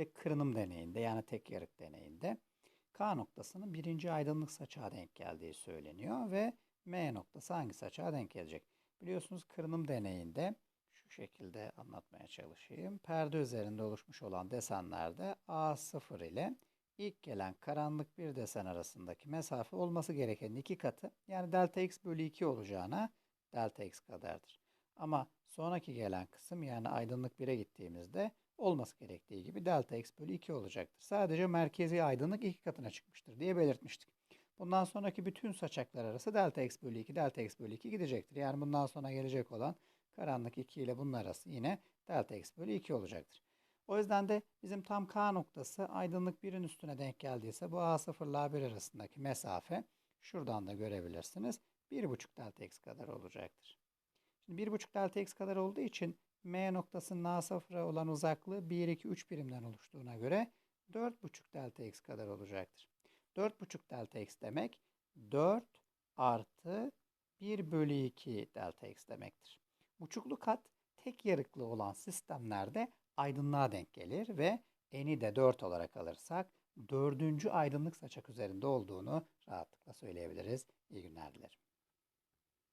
şekilde kırınım deneyinde yani tek yarık deneyinde K noktasının birinci aydınlık saçağa denk geldiği söyleniyor ve M noktası hangi saçağa denk gelecek? Biliyorsunuz kırınım deneyinde şu şekilde anlatmaya çalışayım. Perde üzerinde oluşmuş olan desenlerde A0 ile ilk gelen karanlık bir desen arasındaki mesafe olması gerekenin iki katı yani delta x bölü 2 olacağına delta x kadardır. Ama sonraki gelen kısım yani aydınlık 1'e gittiğimizde olması gerektiği gibi delta x bölü 2 olacaktır. Sadece merkezi aydınlık iki katına çıkmıştır diye belirtmiştik. Bundan sonraki bütün saçaklar arası delta x bölü 2, delta x bölü 2 gidecektir. Yani bundan sonra gelecek olan karanlık 2 ile bunun arası yine delta x bölü 2 olacaktır. O yüzden de bizim tam K noktası aydınlık 1'in üstüne denk geldiyse bu A0 ile A1 arasındaki mesafe şuradan da görebilirsiniz. 1,5 delta x kadar olacaktır. Şimdi 1,5 delta x kadar olduğu için M noktasının A0'a olan uzaklığı 1, 2, 3 birimden oluştuğuna göre 4,5 delta x kadar olacaktır. 4,5 delta x demek 4 artı 1 bölü 2 delta x demektir. Buçuklu kat tek yarıklı olan sistemlerde aydınlığa denk gelir ve eni de 4 olarak alırsak dördüncü aydınlık saçak üzerinde olduğunu rahatlıkla söyleyebiliriz. İyi günler dilerim.